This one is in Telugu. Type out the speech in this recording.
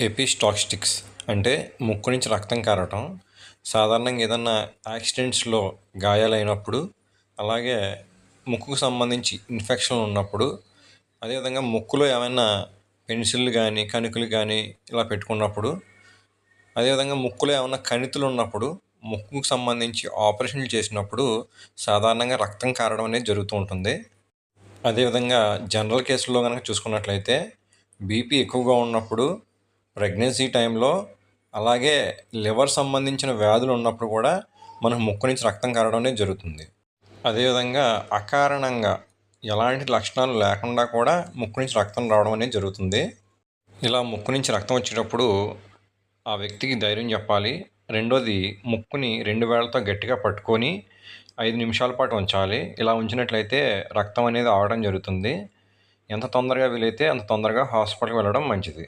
ఎపిస్టాక్స్టిక్స్ అంటే ముక్కు నుంచి రక్తం కారటం సాధారణంగా ఏదన్నా యాక్సిడెంట్స్లో గాయాలైనప్పుడు అలాగే ముక్కుకు సంబంధించి ఇన్ఫెక్షన్ ఉన్నప్పుడు అదేవిధంగా ముక్కులో ఏమైనా పెన్సిళ్ళు కానీ కణికలు కానీ ఇలా పెట్టుకున్నప్పుడు అదేవిధంగా ముక్కులో ఏమైనా కణితులు ఉన్నప్పుడు ముక్కుకు సంబంధించి ఆపరేషన్లు చేసినప్పుడు సాధారణంగా రక్తం కారడం అనేది జరుగుతూ ఉంటుంది. అదేవిధంగా జనరల్ కేసుల్లో కనుక చూసుకున్నట్లయితే బీపీ ఎక్కువగా ఉన్నప్పుడు ప్రెగ్నెన్సీ టైంలో అలాగే లివర్ సంబంధించిన వ్యాధులు ఉన్నప్పుడు కూడా మన ముక్కు నుంచి రక్తం కారడం అనేది జరుగుతుంది. అదేవిధంగా అకారణంగా ఎలాంటి లక్షణాలు లేకుండా కూడా ముక్కు నుంచి రక్తం రావడం అనేది జరుగుతుంది. ఇలా ముక్కు నుంచి రక్తం వచ్చేటప్పుడు ఆ వ్యక్తికి ధైర్యం చెప్పాలి. రెండోది ముక్కుని రెండు వేలతో గట్టిగా పట్టుకొని ఐదు నిమిషాల పాటు ఉంచాలి. ఇలా ఉంచినట్లయితే రక్తం అనేది ఆగడం జరుగుతుంది. ఎంత తొందరగా వీలైతే అంత తొందరగా హాస్పిటల్కి వెళ్ళడం మంచిది.